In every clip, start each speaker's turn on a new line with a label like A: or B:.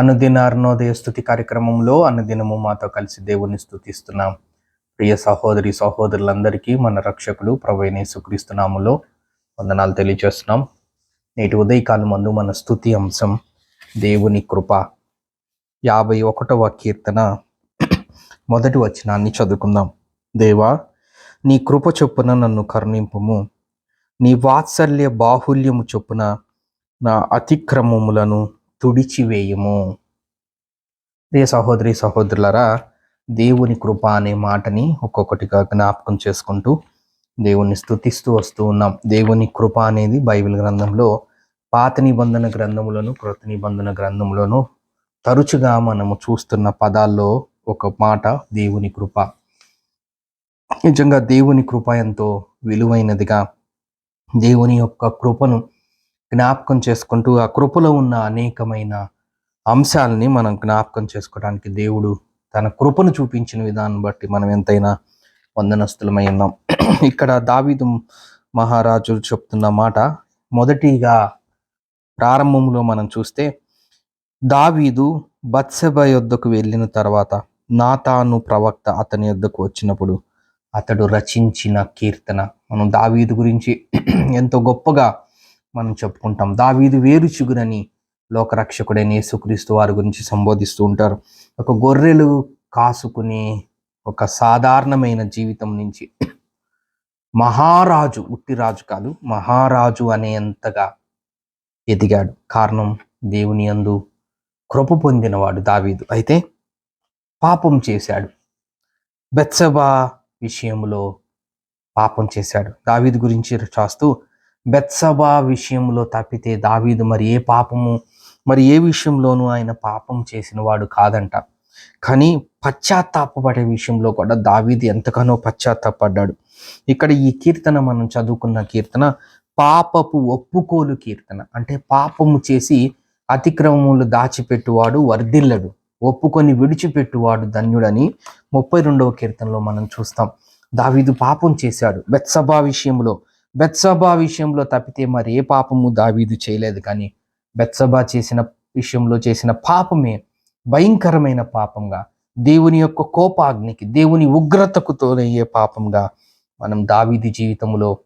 A: అనుదిన అర్ణోదయ స్థుతి కార్యక్రమంలో అనుదినము మాతో కలిసి దేవుని స్థుతిస్తున్నాం ప్రియ సహోదరి సహోదరులందరికీ మన రక్షకుడు ప్రవైన సుక్రీస్తునాములో వందనాలు తెలియజేస్తున్నాం. నేటి ఉదయకాలం మందు మన స్థుతి అంశం దేవుని కృప. యాభై ఒకటవ కీర్తన మొదటి వచనాన్ని చదువుకుందాం. దేవా నీ కృప చొప్పున నన్ను కరుణింపము. నీ వాత్సల్య బాహుల్యము చొప్పున నా అతిక్రమములను తుడిచివేయము. ప్రియ సహోదరి సహోదరులరా దేవుని కృప అనే మాటని ఒక్కొక్కటిగా జ్ఞాపకం చేసుకుంటూ దేవుని స్తుతిస్తూ వస్తూ ఉన్నాం. దేవుని కృప అనేది బైబిల్ గ్రంథంలో పాత నిబంధన గ్రంథములను కృత నిబంధన గ్రంథములను తరచుగా మనము చూస్తున్న పదాల్లో ఒక మాట దేవుని కృప. నిజంగా దేవుని కృప ఎంతో విలువైనదిగా దేవుని యొక్క కృపను జ్ఞాపకం చేసుకుంటూ ఆ కృపలో ఉన్న అనేకమైన అంశాలని మనం జ్ఞాపకం చేసుకోవడానికి దేవుడు తన కృపను చూపించిన విధానం బట్టి మనం ఎంతైనా వందనస్తులమై ఉన్నాం. ఇక్కడ దావీదు మహారాజు చెప్తున్న మాట మొదటిగా ప్రారంభంలో మనం చూస్తే దావీదు బత్సెబ యొద్దకు వెళ్ళిన తర్వాత నాతాను ప్రవక్త అతని యొద్దకు వచ్చినప్పుడు అతడు రచించిన కీర్తన. మనం దావీదు గురించి ఎంతో గొప్పగా మనం చెప్పుకుంటాం. దావీదు వేరు చిగురని లోకరక్షకుడైన యేసుక్రీస్తు వారి గురించి సంబోధిస్తూ ఉంటారు. ఒక గొర్రెలు కాసుకునే ఒక సాధారణమైన జీవితం నుంచి మహారాజు ఉట్టి రాజు కాదు మహారాజు అనేంతగా ఎదిగాడు. కారణం దేవుని యందు కృప పొందినవాడు దావీదు. అయితే పాపం చేశాడు. బెత్సబా విషయంలో పాపం చేశాడు. దావీదు గురించి రాస్తూ బెత్సబా విషయంలో తప్పితే దావీదు మరి ఏ పాపము? మరి ఏ విషయంలోనూ ఆయన పాపం చేసిన వాడు కాదంట. కానీ పశ్చాత్తాపడే విషయంలో కూడా దావీదు ఎంతగానో పశ్చాత్తాపడ్డాడు. ఇక్కడ ఈ కీర్తన మనం చదువుకున్న కీర్తన పాపపు ఒప్పుకోలు కీర్తన. అంటే పాపము చేసి అతిక్రమములు దాచిపెట్టువాడు వర్ధిల్లడు ఒప్పుకొని విడిచిపెట్టువాడు ధన్యుడని ముప్పై రెండవ కీర్తనలో మనం చూస్తాం. దావీదు పాపం చేశాడు బెత్సభా విషయంలో. బెత్సబా విషయంలో తప్పితే మరి ఏ పాపము దావీదు చేయలేదు. కానీ బెత్సబా చేసిన విషయంలో చేసిన పాపమే భయంకరమైన పాపంగా దేవుని యొక్క కోపాగ్నికి దేవుని ఉగ్రతకు తోనయ్యే పాపంగా మనం దావీది జీవితంలో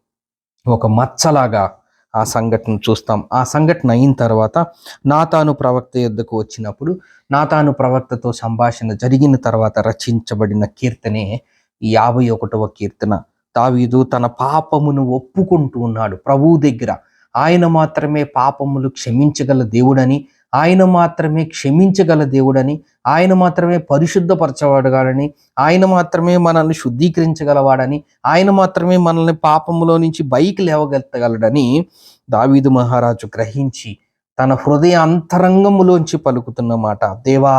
A: ఒక మచ్చలాగా ఆ సంఘటన చూస్తాం. ఆ సంఘటన అయిన తర్వాత నాతాను ప్రవక్త యొద్దకు వచ్చినప్పుడు నాతాను ప్రవక్తతో సంభాషణ జరిగిన తర్వాత రచించబడిన కీర్తనే యాభై ఒకటవ కీర్తన. దావీదు తన పాపమును ఒప్పుకుంటూ ఉన్నాడు. ప్రభువు దగ్గర ఆయన మాత్రమే పాపములు క్షమించగల దేవుడని ఆయన మాత్రమే క్షమించగల దేవుడని ఆయన మాత్రమే పరిశుద్ధపరచబడగాడని ఆయన మాత్రమే మనల్ని శుద్ధీకరించగలవాడని ఆయన మాత్రమే మనల్ని పాపములో నుంచి బైక్ లేవగలగలడని దావీదు మహారాజు గ్రహించి తన హృదయ అంతరంగములోంచి పలుకుతున్న మాట. దేవా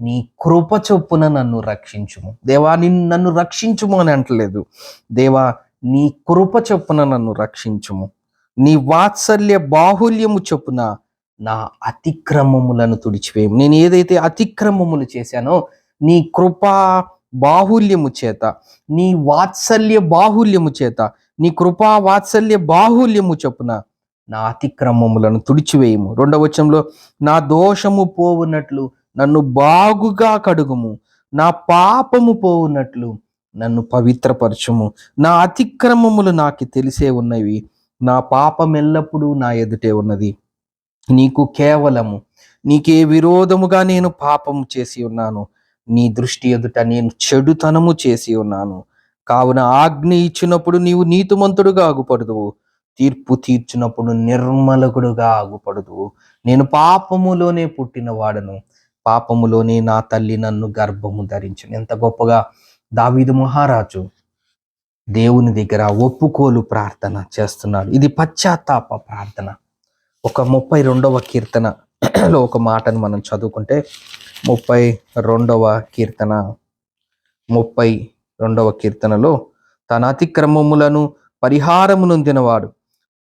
A: నీ కృప చొప్పున నన్ను రక్షించుము. దేవా నిన్ను నన్ను రక్షించుము అని అంటలేదు. దేవా నీ కృప చొప్పున నన్ను రక్షించుము. నీ వాత్సల్య బాహుల్యము చొప్పున నా అతిక్రమములను తుడిచివేయము. నేను ఏదైతే అతిక్రమములు చేశానో నీ కృపా బాహుల్యము చేత నీ వాత్సల్య బాహుల్యము చేత నీ కృపా వాత్సల్య బాహుల్యము చొప్పున నా అతిక్రమములను తుడిచివేయము. రెండవ వచనంలో నా దోషము పోవునట్లు నన్ను బాగుగా కడుగుము. నా పాపము పోవునట్లు నన్ను పవిత్రపరచుము. నా అతిక్రమములు నాకు తెలిసే ఉన్నవి. నా పాపం ఎల్లప్పుడూ నా ఎదుటే ఉన్నది. నీకు కేవలము. నీకే విరోధముగా నేను పాపము చేసి ఉన్నాను. నీ దృష్టి ఎదుట నేను చెడుతనము చేసి ఉన్నాను. కావున ఆజ్ఞ ఇచ్చినప్పుడు నీవు నీతిమంతుడుగా ఆగుపడదువు. తీర్పు తీర్చినప్పుడు నిర్మలకుడుగా ఆగుపడదు నేను పాపములోనే పుట్టిన వాడను. పాపములోనే నా తల్లి నన్ను గర్భము ధరించను. ఎంత గొప్పగా దావీదు మహారాజు దేవుని దగ్గర ఒప్పుకోలు ప్రార్థన చేస్తున్నాడు. ఇది పశ్చాత్తాప ప్రార్థన. ఒక ముప్పై రెండవ కీర్తనలో ఒక మాటను మనం చదువుకుంటే ముప్పై రెండవ కీర్తన ముప్పై రెండవ కీర్తనలో తన అతిక్రమములను పరిహారము నొందినవాడు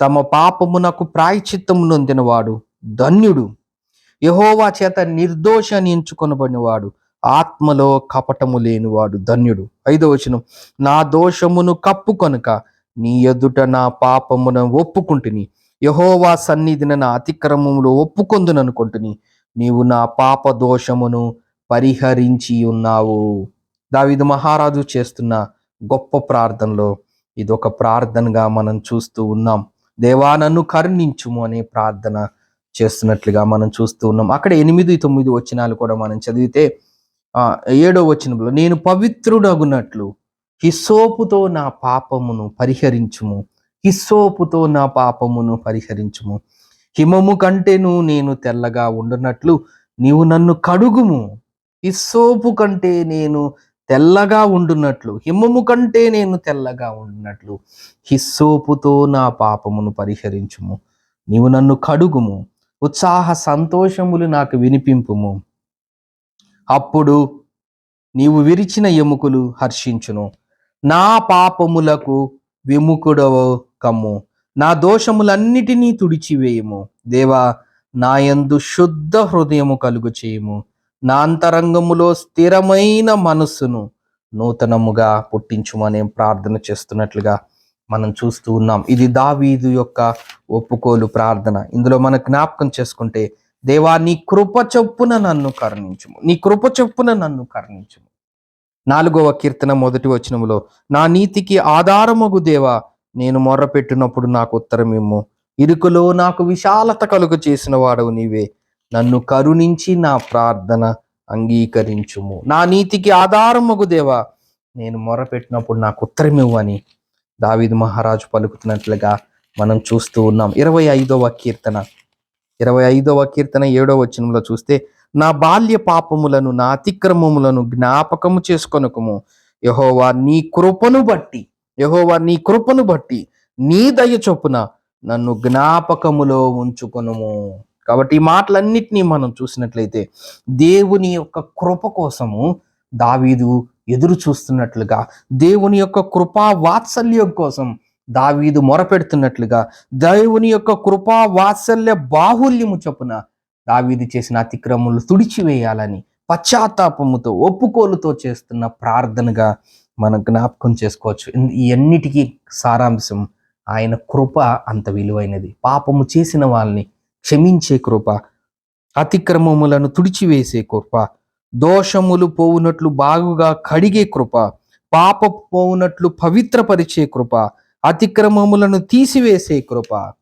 A: తమ పాపమునకు ప్రాయచిత్తము నొందినవాడు ధన్యుడు. యహోవా చేత నిర్దోష అని ఎంచుకొనబడినవాడు ఆత్మలో కపటము లేనివాడు ధన్యుడు. ఐదో వచనం నా దోషమును కప్పు కనుక నీ ఎదుట నా పాపమును ఒప్పుకుంటుని యహోవా సన్నిధిన నా అతిక్రమములో ఒప్పుకొందుననుకుంటుని నీవు నా పాప దోషమును పరిహరించి ఉన్నావు. దావిదు మహారాజు చేస్తున్న గొప్ప ప్రార్థనలో ఇది ఒక ప్రార్థనగా మనం చూస్తూ ఉన్నాం. దేవా నన్ను కరుణించుము అనే ప్రార్థన చేస్తున్నట్లుగా మనం చూస్తూ ఉన్నాం. అక్కడ ఎనిమిది తొమ్మిది వచనాలు కూడా మనం చదివితే ఏడో వచనంలో నేను పవిత్రుడగునట్లు హిస్సోపుతో నా పాపమును పరిహరించుము. హిస్సోపుతో నా పాపమును పరిహరించుము. హిమము కంటేను నేను తెల్లగా ఉండునట్లు నీవు నన్ను కడుగుము. హిస్సోపు కంటే నేను తెల్లగా ఉండునట్లు హిమము కంటే నేను తెల్లగా ఉండునట్లు హిస్సోపుతో నా పాపమును పరిహరించుము. నీవు నన్ను కడుగుము. ఉత్సాహ సంతోషములు నాకు వినిపింపుము. అప్పుడు నీవు విరిచిన ఎముకలు హర్షించును. నా పాపములకు విముకుడవు కమ్ము నా దోషములన్నిటినీ తుడిచివేయము. దేవా నా యందు శుద్ధ హృదయము కలుగు చేయము నా అంతరంగములో స్థిరమైన మనస్సును నూతనముగా పుట్టించుమనే ప్రార్థన చేస్తున్నట్లుగా మనం చూస్తూ ఉన్నాం. ఇది దావీదు యొక్క ఒప్పుకోలు ప్రార్థన. ఇందులో మన జ్ఞాపకం చేసుకుంటే దేవా నీ కృప చొప్పున నన్ను కరుణించుము. నీ కృప చొప్పున నన్ను కరుణించుము. నాలుగవ కీర్తన మొదటి వచనములో నా నీతికి ఆధారమగు దేవా నేను మొర్రపెట్టినప్పుడు నాకు ఉత్తరమేమో ఇరుకులో నాకు విశాలత కలుగు చేసిన వాడవు నీవే. నన్ను కరుణించి నా ప్రార్థన అంగీకరించుము. నా నీతికి ఆధారమగు దేవా నేను మొర్రపెట్టినప్పుడు నాకు ఉత్తరం అని దావీదు మహారాజు పలుకుతున్నట్లుగా మనం చూస్తూ ఉన్నాం. ఇరవై ఐదవ కీర్తన. ఇరవై ఐదవ కీర్తన ఏడవ వచనంలో చూస్తే నా బాల్య పాపములను నా అతిక్రమములను జ్ఞాపకము చేసుకొనకము. యహోవా నీ కృపను బట్టి యహోవా నీ కృపను బట్టి నీ దయ చొప్పున నన్ను జ్ఞాపకములో ఉంచుకొనుము. కాబట్టి ఈ మాటలన్నిటినీ మనం చూసినట్లయితే దేవుని యొక్క కృప కోసము దావీదు ఎదురు చూస్తున్నట్లుగా దేవుని యొక్క కృపా వాత్సల్యం కోసం దావీదు మొరపెడుతున్నట్లుగా దేవుని యొక్క కృపా వాత్సల్య బాహుల్యము చొప్పున దావీదు చేసిన అతిక్రమములు తుడిచివేయాలని పశ్చాత్తాపముతో ఒప్పుకోలుతో చేస్తున్న ప్రార్థనగా మనం జ్ఞాపకం చేసుకోవచ్చు. ఇవన్నిటికీ సారాంశం ఆయన కృప అంత విలువైనది. పాపము చేసిన వాళ్ళని క్షమించే కృప అతిక్రమములను తుడిచివేసే కృప దోషములు పోవునట్లు బాగుగా కడిగే కృప పాప పోవునట్లు పవిత్రపరిచే కృప అతిక్రమములను తీసివేసే కృప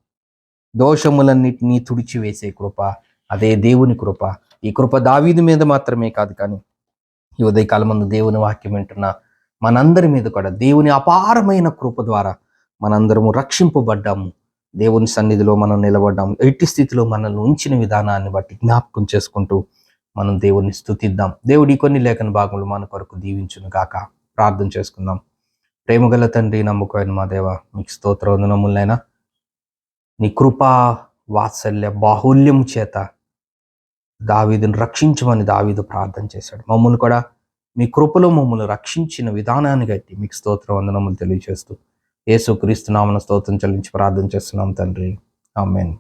A: దోషములన్నిటినీ తుడిచివేసే కృప అదే దేవుని కృప. ఈ కృప దావీదు మీద మాత్రమే కాదు కానీ ఈ ఉదయకాలం ముందు దేవుని వాక్యం వింటున్న మనందరి మీద కూడా దేవుని అపారమైన కృప ద్వారా మనందరము రక్షింపబడ్డాము. దేవుని సన్నిధిలో మనం నిలబడ్డాము. ఎట్టి స్థితిలో మనల్ని ఉంచిన విధానాన్ని బట్టి జ్ఞాపకం చేసుకుంటూ మనం దేవుని స్థుతిద్దాం దేవుడి కొన్ని లేఖన భాగములు మన కొరకు దీవించును గాక. ప్రార్థన చేసుకుందాం. ప్రేమగల తండ్రి నమ్మకమైన మా దేవ మీకు స్తోత్ర వందనములైనా. నీ కృపా వాత్సల్య బాహుల్యం చేత దావీదుని రక్షించమని దావీదు ప్రార్థన చేశాడు. మమ్మల్ని కూడా మీ కృపలో మమ్మల్ని రక్షించిన విధానాన్ని బట్టి మీకు స్తోత్ర వందనములు తెలియజేస్తూ. యేసు క్రీస్తు నామన స్తోత్రం చెల్లించి ప్రార్థన చేస్తున్నాం తండ్రి. ఆమెన్.